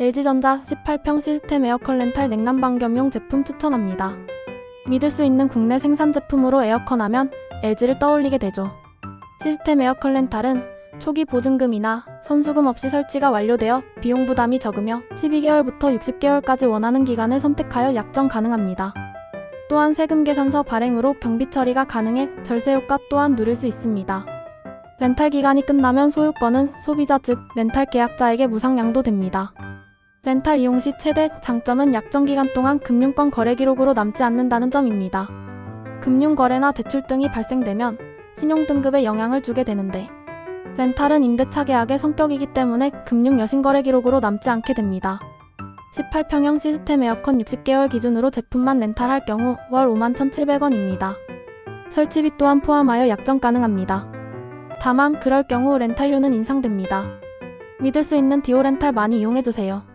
LG전자 18평 시스템 에어컨 렌탈 냉난방 겸용 제품 추천합니다. 믿을 수 있는 국내 생산 제품으로 에어컨 하면 LG를 떠올리게 되죠. 시스템 에어컨 렌탈은 초기 보증금이나 선수금 없이 설치가 완료되어 비용 부담이 적으며 12개월부터 60개월까지 원하는 기간을 선택하여 약정 가능합니다. 또한 세금 계산서 발행으로 경비 처리가 가능해 절세 효과 또한 누릴 수 있습니다. 렌탈 기간이 끝나면 소유권은 소비자 즉 렌탈 계약자에게 무상 양도됩니다. 렌탈 이용 시 최대 장점은 약정 기간 동안 금융권 거래 기록으로 남지 않는다는 점입니다. 금융 거래나 대출 등이 발생되면 신용 등급에 영향을 주게 되는데 렌탈은 임대차 계약의 성격이기 때문에 금융 여신 거래 기록으로 남지 않게 됩니다. 18평형 시스템 에어컨 60개월 기준으로 제품만 렌탈할 경우 월 51,700원입니다. 설치비 또한 포함하여 약정 가능합니다. 다만 그럴 경우 렌탈료는 인상됩니다. 믿을 수 있는 디오 렌탈 많이 이용해주세요.